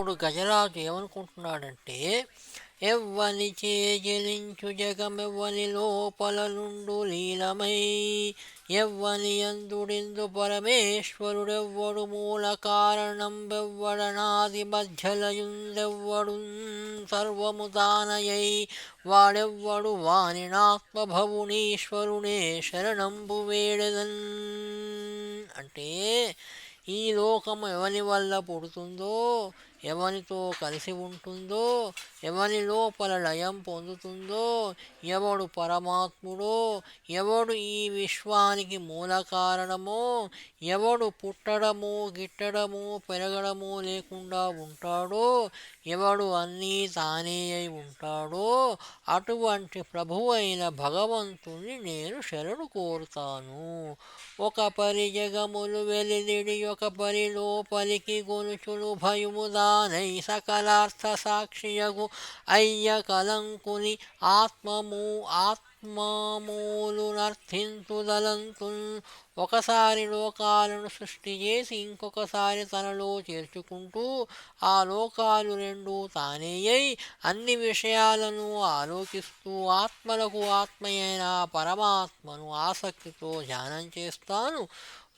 అప్పుడు గజరాజు ఏమనుకుంటున్నాడంటే ఎవ్వని చేజలించు జగమెవ్వని లోపల నుండు లీలమై ఎవ్వని అందుడిందు పరమేశ్వరుడెవ్వడు మూల కారణం వెవ్వడనాది మధ్యలయుందెవ్వడు సర్వము తానయై వాడెవ్వడు వానినాత్మభవునీశ్వరునే శరణంబు వేడెదన్. అంటే ఈ లోకము ఎవని వల్ల పుడుతుందో ఎవనితో కలిసి ఉంటుందో ఎవని లోపల లయం పొందుతుందో ఎవడు పరమాత్ముడో ఎవడు ఈ విశ్వానికి మూల కారణమో ఎవడు పుట్టడము గిట్టడము పెరగడము లేకుండా ఉంటాడో ఎవడు అన్నీ తానే అయి ఉంటాడో అటువంటి ప్రభు అయిన భగవంతుని నేను శరణు కోరుతాను. ఒక పరి జగములు వెలిదిడి ఒక పరి లోపలికి గొలుచులు భయముదా దానై సకలార్థ సాక్షియగు అయ్య కలంకుని ఆత్మము ఆత్మమూలు నర్థింతుదలంతు ఒకసారి లోకాలను సృష్టి చేసి ఇంకొకసారి తనలో చేర్చుకుంటూ ఆ లోకాలు రెండు తానే అయి అన్ని విషయాలను ఆలోచిస్తూ ఆత్మలకు ఆత్మయైన పరమాత్మను ఆసక్తితో ధ్యానం చేస్తాను.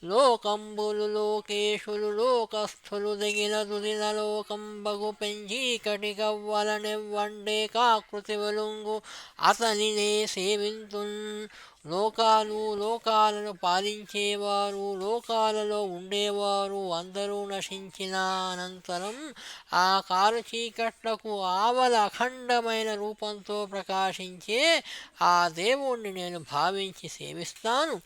లోకంబులు లోకేశులు లోకస్థులు దిగిన దుదిన లోకంబగు పెంచి కటికవ్వలనివ్వండే కాకృతి వెలుంగు అతనినే సేవింతున్. లోకాలు లోకాలను పాలించేవారు లోకాలలో ఉండేవారు అందరూ నశించిన అనంతరం ఆ కారు చీకట్లకు ఆవల అఖండమైన రూపంతో ప్రకాశించే ఆ దేవుణ్ణి నేను భావించి సేవిస్తాను.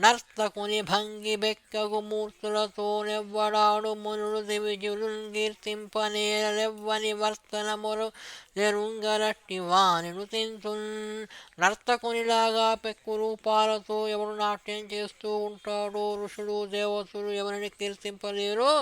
నర్తకుని భంగి బెక్కగు మూర్తులతో నెవ్వడాడు మునుడు దివిజులు కీర్తింపనేరెవ్వని వర్తనములు నెరుంగరట్టి వానిను తింటున్ నర్తకునిలాగా పెక్కు రూపాలతో ఎవరు నాట్యం చేస్తూ ఉంటాడో. ఋషులు దేవతలు ఎవరిని కీర్తింపలేరో.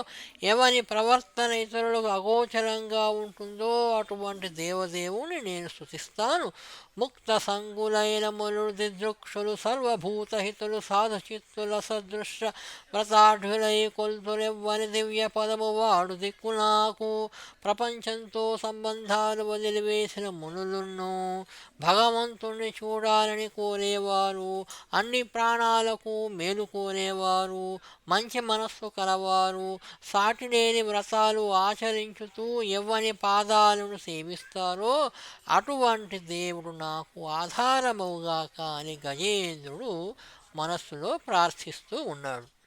ఎవరి ప్రవర్తన ఇతరులకు అగోచరంగా ఉంటుందో అటువంటి దేవదేవుని నేను స్థుతిస్తాను ముక్త సంగులైన మునుడు దిదృక్షులు సర్వభూతహితులు సాధుచిత్తుల సదృశ్య వ్రతాఢులై కొల్తులెవ్వని దివ్య పదము వాడు దిక్కు నాకు. ప్రపంచంతో సంబంధాలు వదిలివేసిన మునులున్నో భగవంతుణ్ణి చూడాలని కోరేవారు. అన్ని ప్రాణాలకు మేలుకోనేవారు మంచి మనస్సు కలవారు సాటిలేని వ్రతాలు ఆచరించుతూ ఎవ్వని పాదాలను సేవిస్తారో అటువంటి దేవుడు నాకు ఆధారమవుగాక అని గజేంద్రుడు మనస్సులో ప్రార్థిస్తూ ఉన్నాడు.